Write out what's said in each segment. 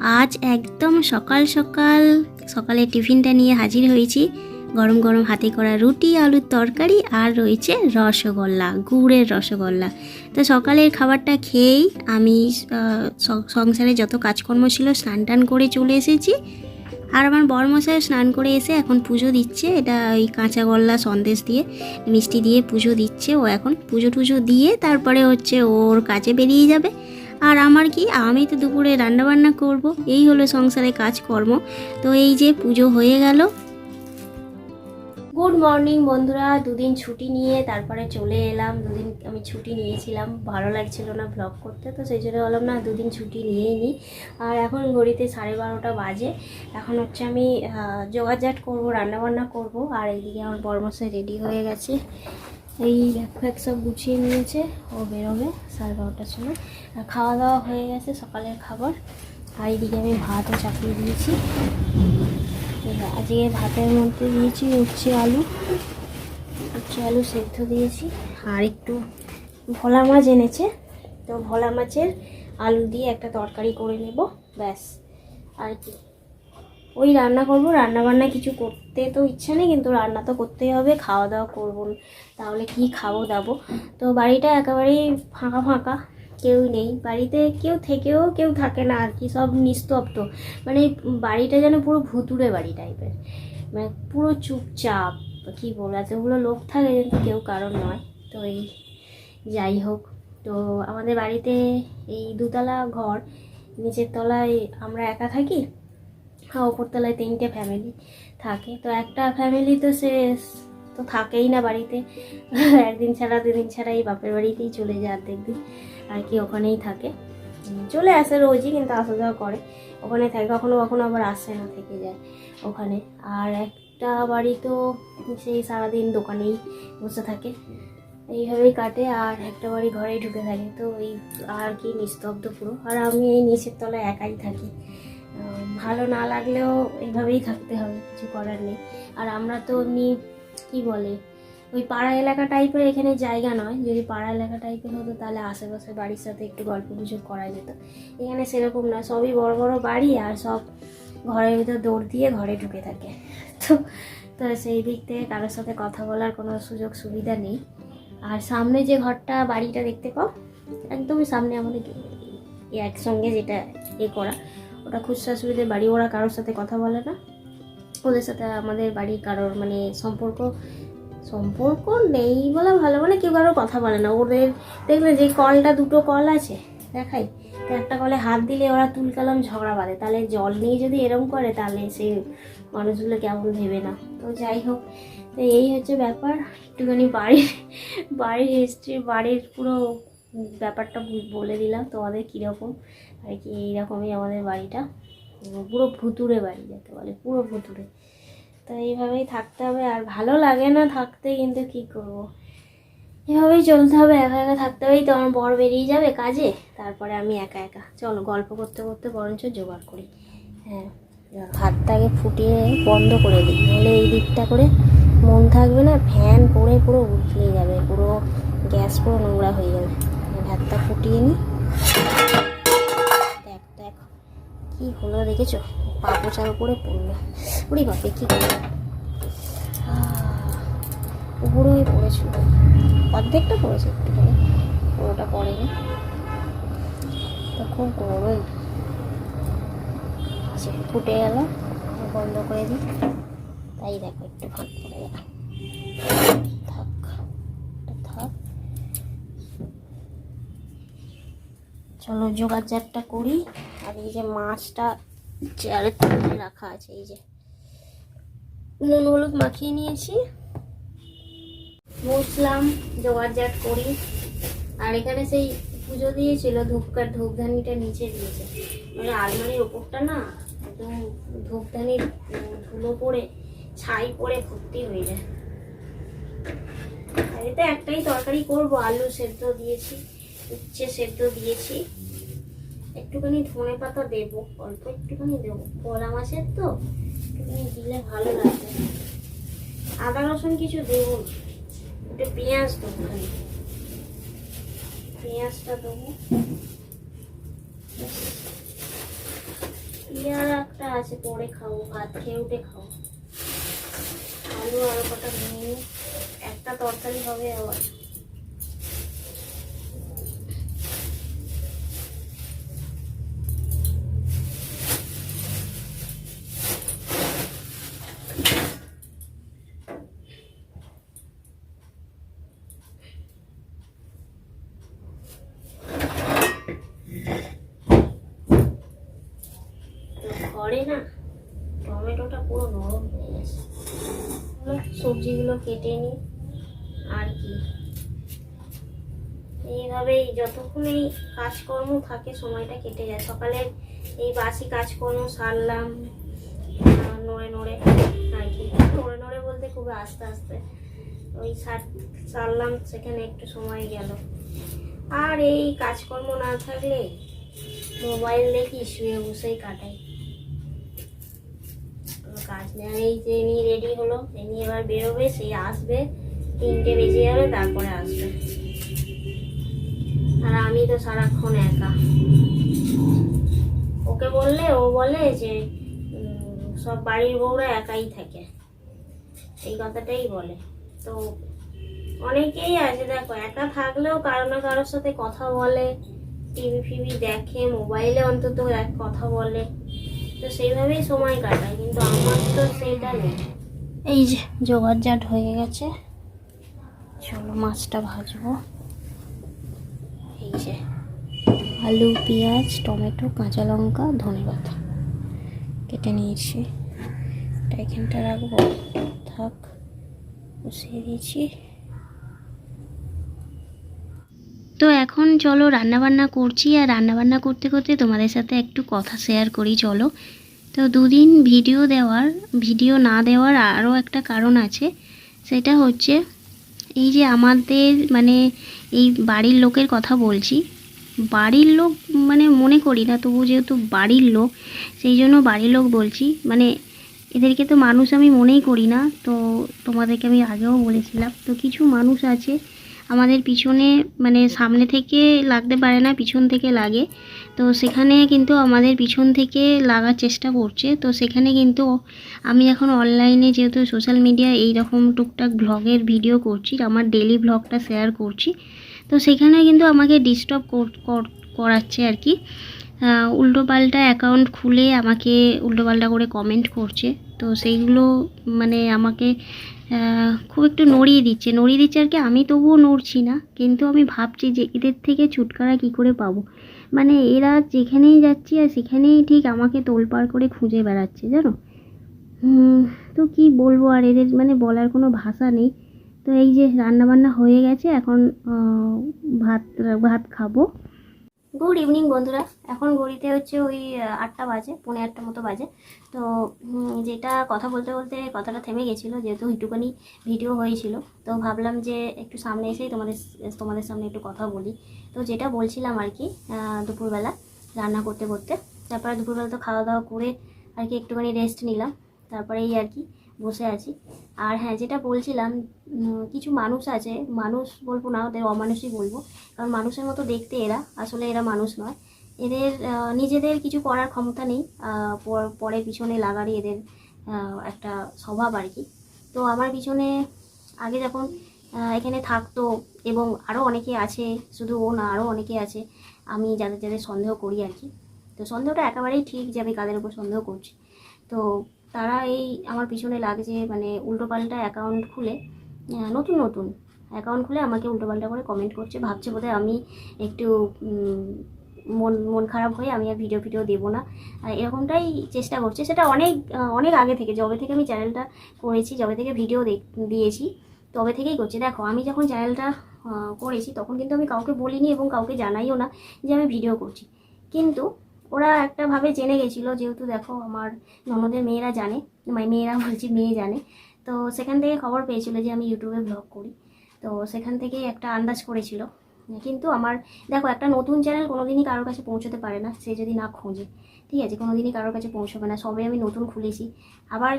আজ একদম সকাল সকাল সকালে টিফিনটা নিয়ে হাজির হয়েছি। গরম গরম হাতে করা রুটি, আলুর তরকারি আর রয়েছে রসগোল্লা, গুড়ের রসগোল্লা। তো সকালের খাবারটা খেয়েই আমি সংসারে যত কাজকর্ম ছিল স্নান টান করে চলে এসেছি। আর আমার বরমশাই স্নান করে এসে এখন পুজো দিচ্ছে, এটা ওই কাঁচা গল্লা সন্দেশ দিয়ে, মিষ্টি দিয়ে পুজো দিচ্ছে। ও এখন পুজো টুজো দিয়ে তারপরে হচ্ছে ওর কাজে বেরিয়ে যাবে। আর আমার কি? আমি তো দুপুরে রান্নাবান্না করব। এই হলো সংসারে কাজকর্ম। তো এই যে পুজো হয়ে গেল। গুড মর্নিং বন্ধুরা, দুদিন ছুটি নিয়ে তারপরে চলে এলাম। দুদিন আমি ছুটি নিয়েছিলাম, ভালো লাগছিল না ব্লগ করতে, তো সেই জন্য বললাম না দুদিন ছুটি নিয়েই নিই। আর এখন ঘড়িতে সাড়ে বারোটা বাজে। এখন হচ্ছে আমি জোগাড়জাট করব, রান্নাবান্না করব। আর এইদিকে আমার বরমশাই রেডি হয়ে গেছে। এই ব্যাগ ফ্যাগ সব গুছিয়ে নিয়েছে। ও বেরোবে সাড়ে বারোটার সময়। আর খাওয়া দাওয়া হয়ে গেছে সকালের খাবার। আর এইদিকে আমি ভাতও চাপিয়ে দিয়েছি। আজকে ভাতের মধ্যে দিয়েছি উচ্ছে আলু। উচ্ছে আলু সেদ্ধ দিয়েছি। আর একটু ভোলা মাছ এনেছে। তো ভোলা মাছের আলু দিয়ে একটা তরকারি করে নেব, ব্যাস। আর কি। ওই রান্না করব রান্না বান্না কিছু করতে তো ইচ্ছা নেই, কিন্তু রান্না তো করতেই হবে খাওয়া দাওয়া করব। তাহলে কি খাব দাবো তো বাড়িটা একেবারেই ফাঁকা ফাঁকা, কেউ নেই। বাড়িতে কেউ থেকেও কেউ থাকে না আর কি, সব নিস্তব্ধ। মানে বাড়িটা যেন পুরো ভুতুড়ে বাড়ি টাইপের। মানে পুরো চুপচাপ, কি বলব, এতগুলো লোক থাকে কিন্তু কেউ কারণ নয়। তো এই যাই হোক, তো আমাদের বাড়িতে এই দুতলা ঘর, নিচের তলায় আমরা একা থাকি। ওপরতলায় তিনটে ফ্যামিলি থাকে। তো একটা ফ্যামিলি তো সে তো থাকেই না বাড়িতে। একদিন ছাড়া, দুদিন ছাড়া এই বাপের বাড়িতেই চলে যায় অর্ধেক দিন আর কি ওখানেই থাকে। চলে আসে রোজই কিন্তু আসা যাওয়া করে। ওখানে থাকে, কখনো কখনো আবার আসে না, থেকে যায় ওখানে। আর একটা বাড়ি তো সেই সারাদিন দোকানেই বসে থাকে। এইভাবেই কাটে আর একটা বাড়ি ঘরেই ঢুকে থাকে। তো এই আর কি নিস্তব্ধ পুরো। আর আমি এই নিচের তলায় একাই থাকি। ভালো না লাগলেও এইভাবেই থাকতে হবে, কিছু করার নেই। আর আমরা তো এমনি, কি বলে, ওই পাড়া এলাকা টাইপের এখানে জায়গা নয়। যদি পাড়া এলাকা টাইপের হতো, তাহলে আশেপাশে বাড়ির সাথে একটু গল্প গুজব করা যেত। এখানে সেরকম না, সবই বড় বড় বাড়ি আর সব ঘরের ভিতর দৌড় দিয়ে ঘরে ঢুকে থাকে। তো তো সেই দিক থেকে কারোর সাথে কথা বলার কোনো সুযোগ সুবিধা নেই। আর সামনে যে ঘরটা, বাড়িটা দেখতে পাও, একদমই সামনে আমাদের একসঙ্গে যেটা এ করা ওটা খুচরা শাশুড়িদের বাড়ি, ওরা কারোর সাথে কথা বলে না। ওদের সাথে আমাদের বাড়ির কারোর মানে সম্পর্ক সম্পর্ক নেই বলা ভালো। মানে কেউ কারোর কথা বলে না। ওদের দেখলে যে কলটা দুটো কল আছে, দেখাই। তো একটা কলে হাত দিলে ওরা তুলকালাম, ঝগড়া বাঁধে। তাহলে জল নিয়ে যদি এরম করে, তাহলে সে মানুষগুলো কেমন ভেবে না। তো যাই হোক, তো এই হচ্ছে ব্যাপার। একটুখানি বাড়ির বাড়ির হিস্ট্রি বাড়ির পুরো ব্যাপারটা বলে দিলাম তোমাদের কীরকম, আর কি এইরকমই আমাদের বাড়িটা। পুরো ভুতুড়ে বাড়ি যাকে বলে, পুরো ভুতুড়ে। তো এইভাবেই থাকতে হবে, আর ভালো লাগে না থাকতে, কিন্তু কি করব? এভাবেই চলতে হবে, একা একা থাকতে হবেই তো আমার বর বেরিয়ে যাবে কাজে, তারপরে আমি একা একা। চলো, গল্প করতে করতে বরঞ্চ জোগাড় করি। হ্যাঁ ভাতটা আগে ফুটিয়ে বন্ধ করে দিই নাহলে এই দিকটা করে মন থাকবে না, ফ্যান পড়ে পুরো উঠলে যাবে, পুরো গ্যাস পুরো নোংরা হয়ে যাবে। ভাতটা ফুটিয়ে নিই দেখ দেখ, কি হলো দেখেছ? পা পোচার উপরে পড়ল। উড়ি বাপে, কি করব উপরেই পড়েছিল। অর্ধেকটা পড়েছে একটুখানি, পুরোটা পড়েনি। তো খুব গরম ফুটে গেল, বন্ধ করে দিই। তাই দেখো, একটু ভাত পড়ে গেল থাক এটা থাক চলো জোগাড়জারটা করি। আর এই যে মাছটা চেয়ারের তুলে রাখা আছে, এই যে। নুন, হলুদ মাখিয়ে নিয়েছি। বসলাম জোগাড়জাট করি। আর এখানে সেই পুজো দিয়েছিল ধূপকার ধূপধানিটা নিচে দিয়েছে। মানে আলমারির ওপরটা না, একদম ধূপধানির ধুলো পড়ে, ছাই পড়ে, ভর্তি হয়ে যায়। এতে একটাই তরকারি করব, আলু সেদ্ধ দিয়েছি, উচ্ছে সেদ্ধ দিয়েছি। একটুখানি ধনে পাতা দেবো, অল্প একটুখানি দেবো। কলা মাছের তো, একটুখানি দিলে ভালো লাগবে আদা রসুন কিছু দেবো। একটু পেঁয়াজ দেবো পেঁয়াজটা দেবো। ইয়ার একটা আছে, পরে খাব, ভাত খেয়ে উঠে খাব। আলু আরও কটা নিয়ে একটা তরকারি হবে আবার তো ঘরে না টমেটোটা পুরো নরম হয়ে গেছে চলো, সবজিগুলো কেটে নিই। আর কি? এইভাবেই যতক্ষণ এই কাজকর্ম থাকে সময়টা কেটে যায়। সকালে এই বাসি কাজকর্ম সারলাম নড়ে নড়ে। আর কি? নড়ে নড়ে বলতে খুব আস্তে আস্তে। ওই সার সারলাম, সেখানে একটু সময় গেল। আর এই কাজকর্ম না থাকলে মোবাইল দেখি শুয়ে বসেই কাটাই। কাজ এই যে রেডি হলো এ নিয়ে এবার বেরোবে সেই আসবে, তিনটে বেজে যাবে, তারপরে আসবে। আর আমি তো সারাক্ষণ একা। ওকে বললে, ও বলে যে সব বাড়ির বউরা একাই থাকে। এই কথাটাই বলে। তো অনেকেই আছে, দেখো, একা থাকলেও কারও না কারোর সাথে কথা বলে, টিভি ফিভি দেখে, মোবাইলে অন্তত এক কথা বলে। তো সেইভাবেই সময় কাটায় কিন্তু আমার তো সেটা নেই। এই যে, জোগাড় জাট হয়ে গেছে। চলো মাছটা ভাজবো। এই যে, আলু, পেঁয়াজ, টমেটো, কাঁচা লঙ্কা, ধনে পাতা কেটে নিয়েছি। এটা এখানটা রাখব। থাক, বসিয়ে দিয়েছি। তো এখন চলো রান্নাবান্না করছি আর রান্নাবান্না করতে করতে তোমাদের সাথে একটু কথা শেয়ার করি, চলো। তো দুদিন ভিডিও দেওয়ার ভিডিও না দেওয়ার আরও একটা কারণ আছে। সেটা হচ্ছে এই যে আমাদের মানে এই বাড়ির লোকের কথা বলছি, বাড়ির লোক মানে মনে করি না, তবু যেহেতু বাড়ির লোক, সেই জন্য বাড়ির লোক বলছি মানে এদেরকে তো মানুষ আমি মনেই করি না, তো তোমাদেরকে আমি আগেও বলেছিলাম। তো কিছু মানুষ আছে আমাদের পিছনে মানে সামনে থেকে লাগতে পারে না, পিছন থেকে লাগে। তো সেখানে কিন্তু আমাদের পিছন থেকে লাগার চেষ্টা করছে। তো সেখানে কিন্তু আমি এখন অনলাইনে যেহেতু সোশ্যাল মিডিয়া এই রকম টুকটাক ব্লগের ভিডিও করছি, আমার ডেলি ব্লগটা শেয়ার করছি, তো সেখানে কিন্তু আমাকে ডিস্টার্ব করাচ্ছে আর কি। উল্টোপাল্টা অ্যাকাউন্ট খুলে আমাকে উল্টোপাল্টা করে কমেন্ট করছে। তো সেইগুলো মানে আমাকে খুব একটু নড়িয়ে দিচ্ছে। নড়িয়ে দিচ্ছে আর কি, আমি তবুও নড়ছি না, কিন্তু আমি ভাবছি যে এদের থেকে ছুটকারা কী করে পাবো। মানে এরা যেখানেই যাচ্ছি আর সেখানেই ঠিক আমাকে তোলপাড় করে খুঁজে বেড়াচ্ছে, জানো? তো কি বলব আর এদের মানে বলার কোনো ভাষা নেই। তো এই যে রান্নাবান্না হয়ে গেছে, এখন ভাত ভাত খাব। গুড ইভিনিং বন্ধুরা। এখন ঘড়িতে হচ্ছে ওই আটটা বাজে, পৌনে আটটা মতো বাজে। তো যেটা কথা বলতে বলতে কথাটা থেমে গেছিল, যেহেতু একটুখানি ভিডিও হয়েছিল। তো ভাবলাম যে একটু সামনে এসেই তোমাদের তোমাদের সামনে একটু কথা বলি। তো যেটা বলছিলাম আর কি দুপুরবেলা রান্না করতে করতে, তারপরে দুপুরবেলা তো খাওয়া দাওয়া করে আর কি একটুখানি রেস্ট নিলাম। তারপরে এই আর কি বসে আছি। আর হ্যাঁ যেটা বলছিলাম কিছু মানুষ আছে, মানুষ বলব না, ওদের অমানুষই বলব, কারণ মানুষের মতো দেখতে এরা, আসলে এরা মানুষ নয়। এদের নিজেদের কিছু করার ক্ষমতা নেই পর- পিছনে লাগারই এদের একটা স্বভাব আর কি। তো আমার পিছনে, আগে যখন এখানে থাকতো এবং আরও অনেকে আছে, শুধু ও না আরও অনেকে আছে, আমি যাদের যাদের সন্দেহ করি আর কি। তো সন্দেহটা একেবারেই ঠিক যে আমি কাদের উপর সন্দেহ করছি। তো তারা এই আমার পিছনে লাগছে মানে উল্টোপাল্টা অ্যাকাউন্ট খুলে নতুন নতুন অ্যাকাউন্ট খুলে আমাকে উল্টোপাল্টা করে কমেন্ট করছে, ভাবছে বোধহয় আমি একটু মন মন খারাপ হয়ে আমি আর ভিডিও ভিডিও দেবো না। আর এরকমটাই চেষ্টা করছে। সেটা অনেক অনেক আগে থেকে, যবে থেকে আমি চ্যানেলটা করেছি, যবে থেকে ভিডিও দিয়েছি, তবে থেকেই করছে। দেখো, আমি যখন চ্যানেলটা করেছি, তখন কিন্তু আমি কাউকে বলিনি এবং কাউকে জানাইও না যে আমি ভিডিও করছি। কিন্তু ওরা একটা ভাবে জেনে গেছিল, যেহেতু দেখো আমার ননদের মেয়েরা জানে মানে মেয়েরা বলছি মেয়ে জানে। তো সেখান থেকে খবর পেয়েছিল যে আমি ইউটিউবে ব্লগ করি। তো সেখান থেকেই একটা আন্দাজ করেছিল। কিন্তু আমার, দেখো একটা নতুন চ্যানেল কোনোদিনই কারোর কাছে পৌঁছতে পারে না, সে যদি না খোঁজে। ঠিক আছে, কোনোদিনই কারোর কাছে পৌঁছবে না, সবে আমি নতুন খুলেছি। আবার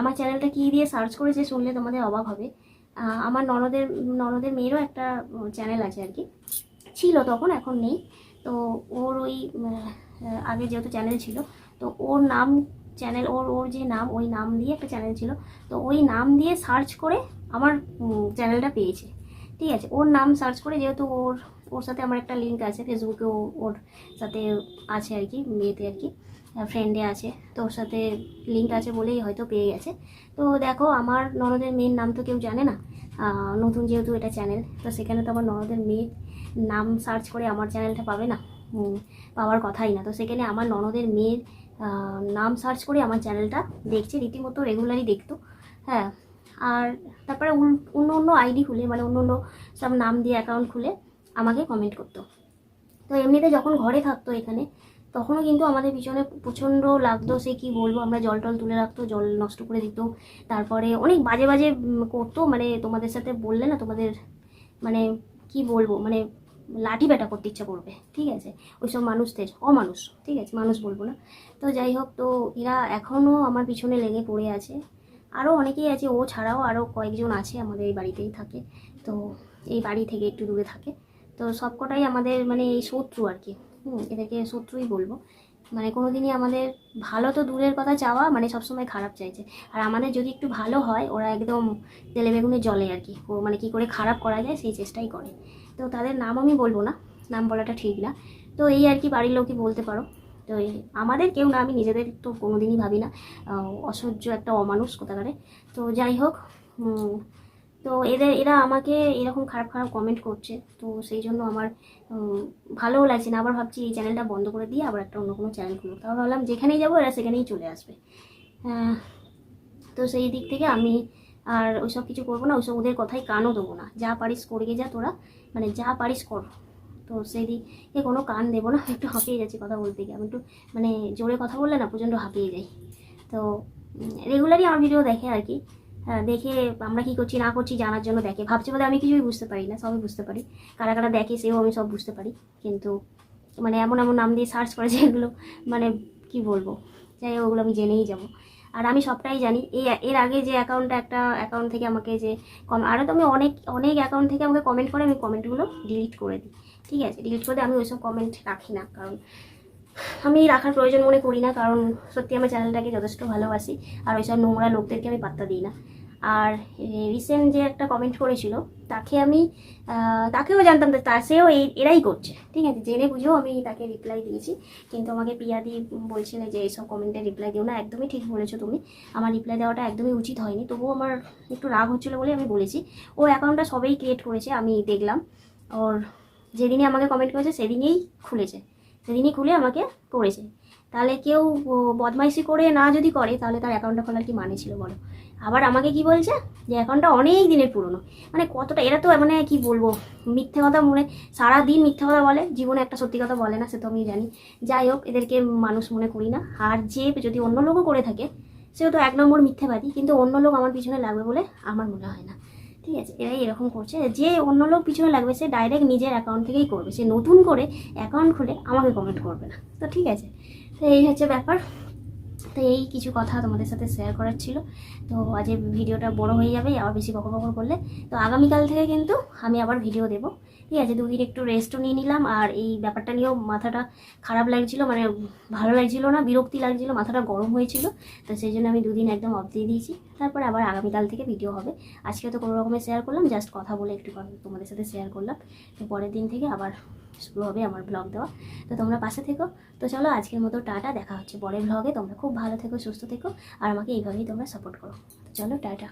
আমার চ্যানেলটা কী দিয়ে সার্চ করেছে শুনলে তোমাদের অবাক হবে। আমার ননদের ননদের মেয়েরও একটা চ্যানেল আছে আর কি। ছিল তখন, এখন নেই। তো ওর ওই আগে যেহেতু চ্যানেল ছিল, তো ওর নাম চ্যানেল ওর ওর যে নাম, ওই নাম দিয়ে একটা চ্যানেল ছিল, তো ওই নাম দিয়ে সার্চ করে আমার চ্যানেলটা পেয়েছে। ঠিক আছে? ওর নাম সার্চ করে যেহেতু ওর ওর সাথে আমার একটা লিঙ্ক আছে ফেসবুকে ওর সাথে আছে আর কি, মেয়েতে আর কি ফ্রেন্ডে আছে, তো ওর সাথে লিঙ্ক আছে বলেই হয়তো পেয়ে গেছে। তো দেখো, আমার ননদের মেয়ের নাম তো কেউ জানে না নতুন যেহেতু এটা চ্যানেল তো সেখানে তো আমার ননদের মেয়ের নাম সার্চ করে আমার চ্যানেলটা পাবে না। পাওয়ার কথাই না। তো সেখানে আমার ননদের মেয়ের নাম সার্চ করে আমার চ্যানেলটা দেখছে, রীতিমতো রেগুলারই দেখতো। হ্যাঁ আর তারপরে অন্য অন্য আইডি খুলে মানে অন্য অন্য সব নাম দিয়ে অ্যাকাউন্ট খুলে আমাকে কমেন্ট করতো। তো এমনিতে যখন ঘরে থাকতো এখানে, তখনও কিন্তু আমাদের পিছনে প্রচণ্ড লাগতো, সে কি বলব, আমরা জল টল তুলে রাখতো, জল নষ্ট করে দিত। তারপরে অনেক বাজে বাজে করতো মানে তোমাদের সাথে বললে না, তোমাদের মানে কি বলব মানে লাঠি ব্যাটা করতে ইচ্ছা করবে, ঠিক আছে? ওইসব মানুষদের, অমানুষ, ঠিক আছে? মানুষ বলব না। তো যাই হোক, তো এরা এখনও আমার পিছনে লেগে পড়ে আছে। আরও অনেকেই আছে, ও ছাড়াও আরও কয়েকজন আছে আমাদের এই বাড়িতেই থাকে। তো এই বাড়ি থেকে একটু দূরে থাকে। তো সবকটাই আমাদের মানে এই শত্রু আর কি। হুম, এদেরকে শত্রুই বলব। মানে কোনোদিনই আমাদের ভালো তো দূরের কথা চাওয়া মানে সবসময় খারাপ চাইছে। আর আমাদের যদি একটু ভালো হয়, ওরা একদম তেলে বেগুনে জলে আর কি। ও মানে কি করে খারাপ করা যায়, সেই চেষ্টাই করে। তো তাদের নাম আমি বলব না, নাম বলাটা ঠিক না। তো এই আর কি বাড়ির লোকই বলতে পারো। তো আমাদের কেউ না, আমি নিজেদের তো কোনোদিনই ভাবি না। অসহ্য একটা অমানুষ কোথাকারে। তো যাই হোক তো এদের, এরা আমাকে এরকম খারাপ খারাপ কমেন্ট করছে। তো সেই জন্য আমার ভালোও লাগছে না। আবার ভাবছি এই চ্যানেলটা বন্ধ করে দিয়ে আবার একটা অন্য কোনো চ্যানেল খুলবো। তারপর ভাবলাম যেখানেই যাব এরা সেখানেই চলে আসবে। তো সেই দিক থেকে আমি আর ওইসব কিছু করব না ওইসব ওদের কথাই কানও দেবো না। যা পারিস করে যা তোরা মানে যা পারিস কর। তো সেই দিকে কোনো কান দেবো না একটু হাঁপিয়ে যাচ্ছি কথা বলতে গিয়ে। আমি একটু মানে জোরে কথা বললে না প্রচণ্ড হাঁপিয়ে যাই। তো রেগুলারই আমার ভিডিও দেখে আর কি। হ্যাঁ, দেখে আমরা কি করছি না করছি জানার জন্য দেখে। ভাবছে বলে আমি কিছুই বুঝতে পারি না সবই বুঝতে পারি। কারা কারা দেখে সেও আমি সব বুঝতে পারি। কিন্তু মানে এমন এমন নাম দিয়ে সার্চ করে যেগুলো মানে কি বলব? যাই ওগুলো আমি জেনেই যাব। আর আমি সবটাই জানি। এই এর আগে যে অ্যাকাউন্টটা একটা অ্যাকাউন্ট থেকে আমাকে যে কম আরও তো আমি অনেক অনেক অ্যাকাউন্ট থেকে আমাকে কমেন্ট করে, আমি কমেন্টগুলো ডিলিট করে দিই। ঠিক আছে? ডিলিট করে আমি ওইসব কমেন্ট রাখি না, কারণ আমি রাখার প্রয়োজন মনে করি না, কারণ সত্যি আমার চ্যানেলটাকে যথেষ্ট ভালোবাসি, আর ওইসব নোংরা লোকদেরকে আমি পাত্তা দিই না। আর রিসেন্ট যে একটা কমেন্ট করেছিল, তাকে আমি তাকেও জানতাম তা, সেও এই এরাই করছে। ঠিক আছে, জেনে বুঝেও আমি তাকে রিপ্লাই দিয়েছি। কিন্তু আমাকে পিয়াদি বলছিলে যে এইসব কমেন্টে রিপ্লাই দিও না, একদমই ঠিক বলেছ তুমি। আমার রিপ্লাই দেওয়াটা একদমই উচিত হয়নি। তবুও আমার একটু রাগ হচ্ছিল বলে আমি বলেছি। ও অ্যাকাউন্টটা সবেই ক্রিয়েট করেছে, আমি দেখলাম। ওর যেদিনই আমাকে কমেন্ট করেছে, সেদিনই খুলেছে। সেদিনই খুলে আমাকে করেছে। তাহলে কেউ বদমাইশি করে না যদি করে, তাহলে তার অ্যাকাউন্টটা খোলার কি মানে ছিল বলো? আবার আমাকে কি বলছে? যে অ্যাকাউন্টটা অনেক দিনের পুরনো। মানে কতটা, এরা তো মানে কি বলব? মিথ্যে কথা মনে সারা দিন মিথ্যে কথা বলে, জীবনে একটা সত্যি কথা বলে না, সে তো আমি জানি। যাই হোক, এদেরকে মানুষ মনে করি না। আর যে যদি অন্য লোকও করে থাকে, সেও তো এক নম্বর মিথ্যেবাদী, কিন্তু অন্য লোক আমার পিছনে লাগবে বলে আমার মনে হয় না। ঠিক আছে, এরাই এরকম করছে। যে অন্য লোক পিছনে লাগবে, সে ডাইরেক্ট নিজের অ্যাকাউন্ট থেকেই করবে। সে নতুন করে অ্যাকাউন্ট খুলে আমাকে কমেন্ট করবে না। তো ঠিক আছে, তো এই হচ্ছে ব্যাপার। তো এই কিছু কথা তোমাদের সাথে শেয়ার করার ছিল। তো আজ ভিডিওটা বড় হয়ে যাবে, আবার বেশি বকর বকর করলে তো আগামীকাল থেকে কিন্তু আমি আবার ভিডিও দেবো। ঠিক আছে, দুদিন একটু রেস্টও নিয়ে নিলাম। আর এই ব্যাপারটা নিয়েও মাথাটা খারাপ লাগছিল মানে ভালো লাগছিল না, বিরক্তি লাগছিল, মাথাটা গরম হয়েছিল। তো সেই জন্য আমি দুদিন একদম অফ দিয়ে দিয়েছি। তারপরে আবার আগামীকাল থেকে ভিডিও হবে। আজকে তো কোনো রকমের শেয়ার করলাম জাস্ট কথা বলে একটু তোমাদের সাথে শেয়ার করলাম। তো পরের দিন থেকে আবার শুরু হবে আমার ব্লগ দেওয়া। তো তোমরা পাশে থেকো। তো চলো আজকের মতো টাটা, দেখা হচ্ছে পরের ব্লগে তোমরা খুব ভালো থেকো, সুস্থ থেকো, আর আমাকে এইভাবেই তোমরা সাপোর্ট করো। তো চলো, টাটা।